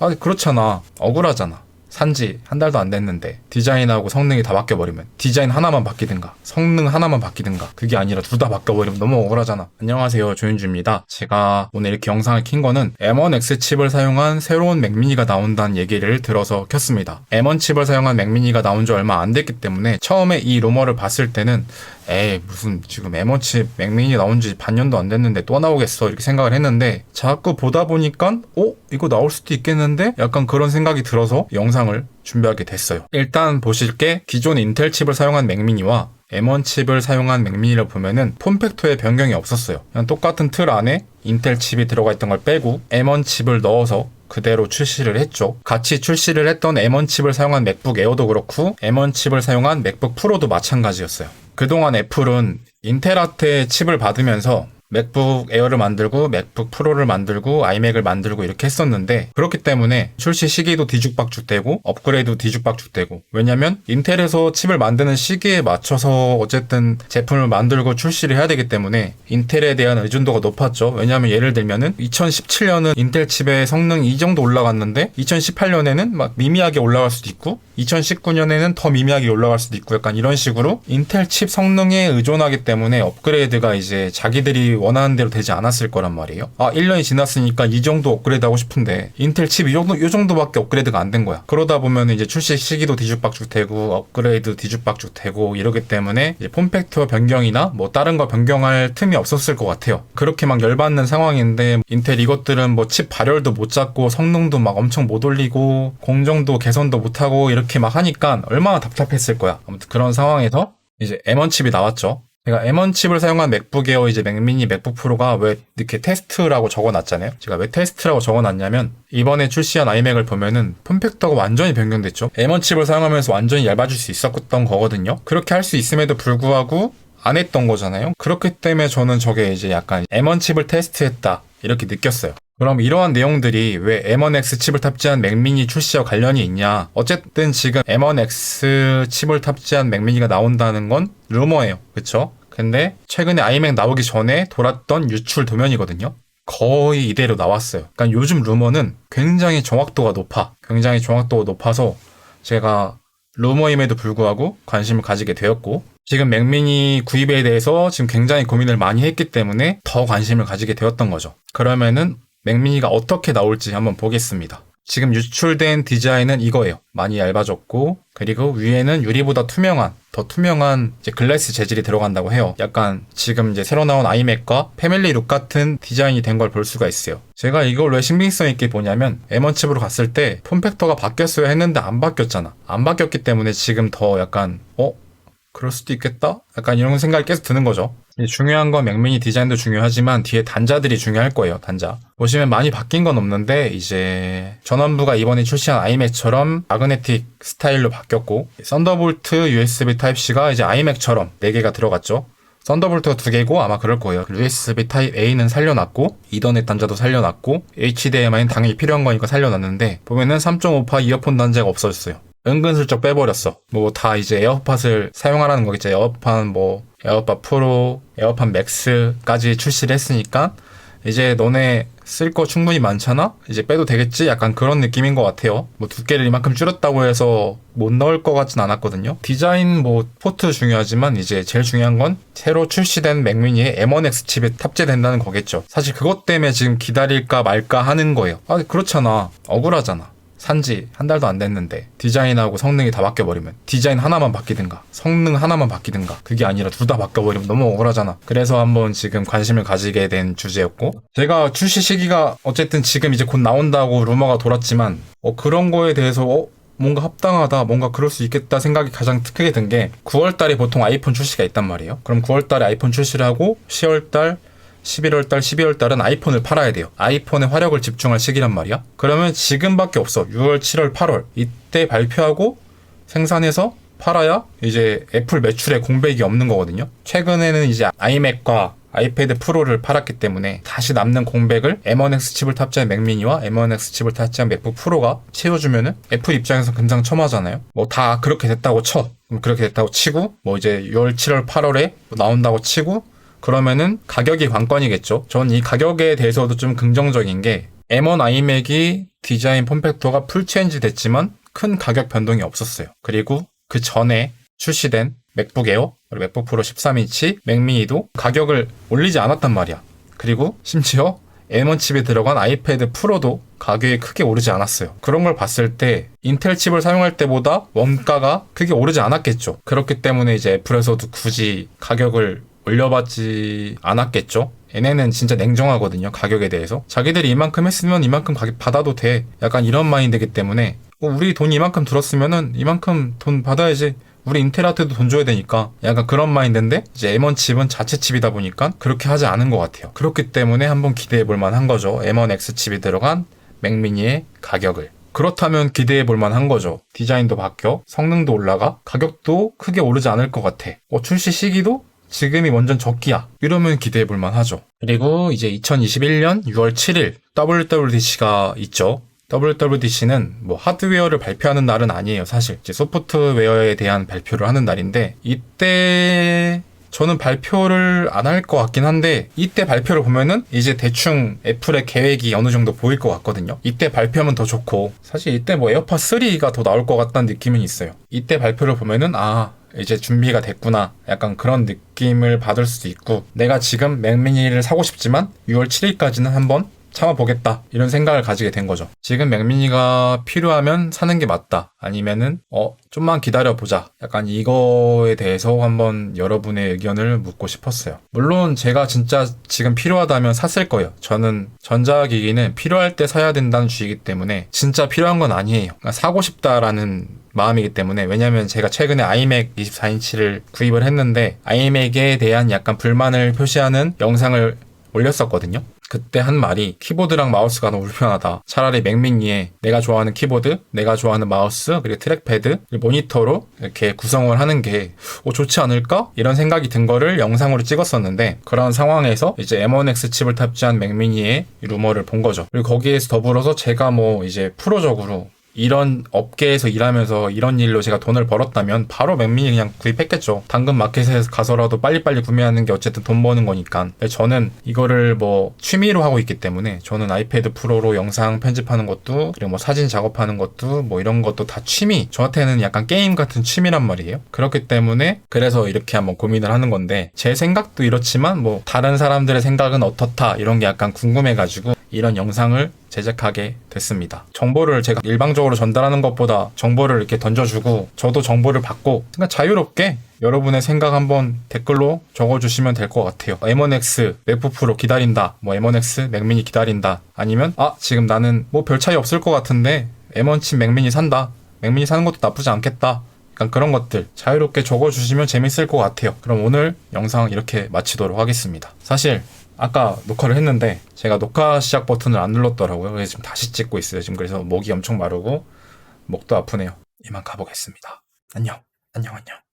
아니 그렇잖아. 억울하잖아. 산지 한 달도 안 됐는데 디자인하고 성능이 다 바뀌어버리면 디자인 하나만 바뀌든가 성능 하나만 바뀌든가 그게 아니라 둘 다 바뀌어버리면 너무 억울하잖아. 안녕하세요. 조윤주입니다. 제가 오늘 이렇게 영상을 킨 거는 M1X 칩을 사용한 새로운 맥미니가 나온다는 얘기를 들어서 켰습니다. M1 칩을 사용한 맥미니가 나온 지 얼마 안 됐기 때문에 처음에 이 루머를 봤을 때는 에이 무슨 지금 M1 칩 맥미니 나온 지 반년도 안 됐는데 또 나오겠어 이렇게 생각을 했는데 자꾸 보다 보니까 어? 이거 나올 수도 있겠는데? 약간 그런 생각이 들어서 영상을 준비하게 됐어요. 일단 보실 게 기존 인텔 칩을 사용한 맥미니와 M1 칩을 사용한 맥미니를 보면은 폼팩터의 변경이 없었어요. 그냥 똑같은 틀 안에 인텔 칩이 들어가 있던 걸 빼고 M1 칩을 넣어서 그대로 출시를 했죠. 같이 출시를 했던 M1 칩을 사용한 맥북 에어도 그렇고 M1 칩을 사용한 맥북 프로도 마찬가지였어요. 그동안 애플은 인텔한테 칩을 받으면서 맥북 에어를 만들고 맥북 프로를 만들고 아이맥을 만들고 이렇게 했었는데 그렇기 때문에 출시 시기도 뒤죽박죽되고 업그레이드도 뒤죽박죽되고 왜냐면 인텔에서 칩을 만드는 시기에 맞춰서 어쨌든 제품을 만들고 출시를 해야 되기 때문에 인텔에 대한 의존도가 높았죠. 왜냐면 예를 들면은 2017년은 인텔 칩의 성능이 이 정도 올라갔는데 2018년에는 막 미미하게 올라갈 수도 있고 2019년에는 더 미미하게 올라갈 수도 있고 약간 이런 식으로 인텔 칩 성능에 의존하기 때문에 업그레이드가 이제 자기들이 원하는 대로 되지 않았을 거란 말이에요. 아, 1년이 지났으니까 이 정도 업그레이드 하고 싶은데 인텔 칩이 정도 이 정도밖에 업그레이드가 안 된 거야. 그러다 보면 이제 출시 시기도 뒤죽박죽 되고 업그레이드 뒤죽박죽 되고 이러기 때문에 폼팩터 변경이나 뭐 다른 거 변경할 틈이 없었을 것 같아요. 그렇게 막 열받는 상황인데 인텔 이것들은 뭐 칩 발열도 못 잡고 성능도 막 엄청 못 올리고 공정도 개선도 못 하고 이렇게 막 하니까 얼마나 답답했을 거야. 아무튼 그런 상황에서 이제 M1 칩이 나왔죠. 제가 M1 칩을 사용한 맥북 에어 이제 맥미니 맥북 프로가 왜 이렇게 테스트라고 적어놨잖아요. 제가 왜 테스트라고 적어놨냐면 이번에 출시한 아이맥을 보면은 폼팩터가 완전히 변경됐죠. M1 칩을 사용하면서 완전히 얇아질 수 있었던 거거든요. 그렇게 할 수 있음에도 불구하고 안 했던 거잖아요. 그렇기 때문에 저는 저게 이제 약간 M1 칩을 테스트했다 이렇게 느꼈어요. 그럼 이러한 내용들이 왜 M1X 칩을 탑재한 맥미니 출시와 관련이 있냐? 어쨌든 지금 M1X 칩을 탑재한 맥미니가 나온다는 건 루머예요. 그쵸? 근데 최근에 아이맥 나오기 전에 돌았던 유출 도면이거든요. 거의 이대로 나왔어요. 그러니까 요즘 루머는 굉장히 정확도가 높아. 굉장히 정확도가 높아서 제가 루머임에도 불구하고 관심을 가지게 되었고 지금 맥미니 구입에 대해서 지금 굉장히 고민을 많이 했기 때문에 더 관심을 가지게 되었던 거죠. 그러면은 맥미니가 어떻게 나올지 한번 보겠습니다. 지금 유출된 디자인은 이거예요. 많이 얇아졌고 그리고 위에는 유리보다 투명한 더 투명한 이제 글래스 재질이 들어간다고 해요. 약간 지금 이제 새로 나온 아이맥과 패밀리 룩 같은 디자인이 된 걸 볼 수가 있어요. 제가 이걸 왜 신빙성 있게 보냐면 M1 칩으로 갔을 때 폼 팩터가 바뀌었어야 했는데 안 바뀌었잖아. 안 바뀌었기 때문에 지금 더 약간 어 그럴 수도 있겠다? 약간 이런 생각이 계속 드는 거죠. 중요한 건 맥미니 디자인도 중요하지만 뒤에 단자들이 중요할 거예요, 단자. 보시면 많이 바뀐 건 없는데 이제 전원부가 이번에 출시한 아이맥처럼 마그네틱 스타일로 바뀌었고 썬더볼트 USB 타입C가 이제 아이맥처럼 4개가 들어갔죠. 썬더볼트가 2개고 아마 그럴 거예요. USB 타입 A는 살려놨고 이더넷 단자도 살려놨고 HDMI는 당연히 필요한 거니까 살려놨는데 보면은 3.5파 이어폰 단자가 없어졌어요. 은근슬쩍 빼버렸어. 뭐 다 이제 에어팟을 사용하라는 거겠죠. 에어팟 뭐 에어팟 프로, 에어팟 맥스까지 출시를 했으니까 이제 너네 쓸 거 충분히 많잖아? 이제 빼도 되겠지? 약간 그런 느낌인 것 같아요. 뭐 두께를 이만큼 줄였다고 해서 못 넣을 것 같진 않았거든요. 디자인 뭐 포트 중요하지만 이제 제일 중요한 건 새로 출시된 맥미니에 M1X 칩이 탑재된다는 거겠죠. 사실 그것 때문에 지금 기다릴까 말까 하는 거예요. 아 그렇잖아. 억울하잖아. 산지 한 달도 안 됐는데 디자인하고 성능이 다 바뀌어버리면 디자인 하나만 바뀌든가 성능 하나만 바뀌든가 그게 아니라 둘 다 바뀌어버리면 너무 억울하잖아 그래서 한번 지금 관심을 가지게 된 주제였고 제가 출시 시기가 어쨌든 지금 이제 곧 나온다고 루머가 돌았지만 어, 그런 거에 대해서 어, 뭔가 합당하다, 뭔가 그럴 수 있겠다 생각이 가장 크게 든 게 9월 달에 보통 아이폰 출시가 있단 말이에요. 그럼 9월 달에 아이폰 출시를 하고 10월 달 11월 달, 12월 달은 아이폰을 팔아야 돼요. 아이폰에 화력을 집중할 시기란 말이야. 그러면 지금밖에 없어. 6월, 7월, 8월 이때 발표하고 생산해서 팔아야 이제 애플 매출에 공백이 없는 거거든요. 최근에는 이제 아이맥과 아이패드 프로를 팔았기 때문에 다시 남는 공백을 M1X 칩을 탑재한 맥미니와 M1X 칩을 탑재한 맥북 프로가 채워주면은 애플 입장에서 금상 첨화잖아요. 뭐 다 그렇게 됐다고 쳐. 그럼 그렇게 됐다고 치고 뭐 이제 6월, 7월, 8월에 나온다고 치고 그러면은 가격이 관건이겠죠. 전 이 가격에 대해서도 좀 긍정적인 게 M1 아이맥이 디자인 폼팩터가 풀체인지 됐지만 큰 가격 변동이 없었어요. 그리고 그 전에 출시된 맥북 에어, 맥북 프로 13인치, 맥미니도 가격을 올리지 않았단 말이야. 그리고 심지어 M1 칩이 들어간 아이패드 프로도 가격이 크게 오르지 않았어요. 그런 걸 봤을 때 인텔 칩을 사용할 때보다 원가가 크게 오르지 않았겠죠. 그렇기 때문에 이제 애플에서도 굳이 가격을 올려받지 않았겠죠. 얘네는 진짜 냉정하거든요. 가격에 대해서. 자기들이 이만큼 했으면 이만큼 가격 받아도 돼. 약간 이런 마인드기 때문에 어, 우리 돈 이만큼 들었으면은 이만큼 돈 받아야지. 우리 인텔한테도 돈 줘야 되니까 약간 그런 마인드인데 이제 M1 칩은 자체 칩이다 보니까 그렇게 하지 않은 것 같아요. 그렇기 때문에 한번 기대해 볼 만한 거죠. M1 X 칩이 들어간 맥미니의 가격을. 그렇다면 기대해 볼 만한 거죠. 디자인도 바뀌어, 성능도 올라가, 가격도 크게 오르지 않을 것 같아. 어, 출시 시기도 지금이 완전 적기야. 이러면 기대해 볼 만 하죠. 그리고 이제 2021년 6월 7일 WWDC가 있죠. WWDC는 뭐 하드웨어를 발표하는 날은 아니에요, 사실. 이제 소프트웨어에 대한 발표를 하는 날인데 이때 저는 발표를 안 할 것 같긴 한데 이때 발표를 보면은 이제 대충 애플의 계획이 어느 정도 보일 것 같거든요. 이때 발표하면 더 좋고 사실 이때 뭐 에어팟 3가 더 나올 것 같다는 느낌은 있어요. 이때 발표를 보면은 아 이제 준비가 됐구나. 약간 그런 느낌을 받을 수도 있고, 내가 지금 맥미니를 사고 싶지만 6월 7일까지는 한번 참아보겠다. 이런 생각을 가지게 된 거죠. 지금 맥미니가 필요하면 사는 게 맞다. 아니면은, 어, 좀만 기다려 보자. 약간 이거에 대해서 한번 여러분의 의견을 묻고 싶었어요. 물론 제가 진짜 지금 필요하다면 샀을 거예요. 저는 전자기기는 필요할 때 사야 된다는 주의이기 때문에 진짜 필요한 건 아니에요. 그러니까 사고 싶다라는 마음이기 때문에 왜냐면 제가 최근에 아이맥 24인치를 구입을 했는데 아이맥에 대한 약간 불만을 표시하는 영상을 올렸었거든요. 그때 한 말이 키보드랑 마우스가 너무 불편하다. 차라리 맥미니에 내가 좋아하는 키보드, 내가 좋아하는 마우스, 그리고 트랙패드, 모니터로 이렇게 구성을 하는 게 어, 좋지 않을까? 이런 생각이 든 거를 영상으로 찍었었는데 그런 상황에서 이제 M1X 칩을 탑재한 맥미니의 루머를 본 거죠. 그리고 거기에서 더불어서 제가 뭐 이제 프로적으로 이런 업계에서 일하면서 이런 일로 제가 돈을 벌었다면 바로 맥미니 그냥 구입했겠죠. 당근 마켓에 가서라도 빨리빨리 구매하는 게 어쨌든 돈 버는 거니까. 저는 이거를 뭐 취미로 하고 있기 때문에 저는 아이패드 프로로 영상 편집하는 것도 그리고 뭐 사진 작업하는 것도 뭐 이런 것도 다 취미. 저한테는 약간 게임 같은 취미란 말이에요. 그렇기 때문에 그래서 이렇게 한번 고민을 하는 건데 제 생각도 이렇지만 뭐 다른 사람들의 생각은 어떻다 이런 게 약간 궁금해가지고 이런 영상을 제작하게 됐습니다. 정보를 제가 일방적으로 전달하는 것보다 정보를 이렇게 던져주고 저도 정보를 받고 그러니까 자유롭게 여러분의 생각 한번 댓글로 적어주시면 될 것 같아요. M1X 맥북 프로 기다린다. 뭐 M1X 맥미니 기다린다. 아니면 아 지금 나는 뭐 별 차이 없을 것 같은데 M1 칩 맥미니 산다. 맥미니 사는 것도 나쁘지 않겠다. 약간 그런 것들 자유롭게 적어주시면 재밌을 것 같아요. 그럼 오늘 영상 이렇게 마치도록 하겠습니다. 사실 아까 녹화를 했는데 제가 녹화 시작 버튼을 안 눌렀더라고요. 그래서 지금 다시 찍고 있어요. 지금 그래서 목이 엄청 마르고 목도 아프네요. 이만 가보겠습니다. 안녕. 안녕 안녕.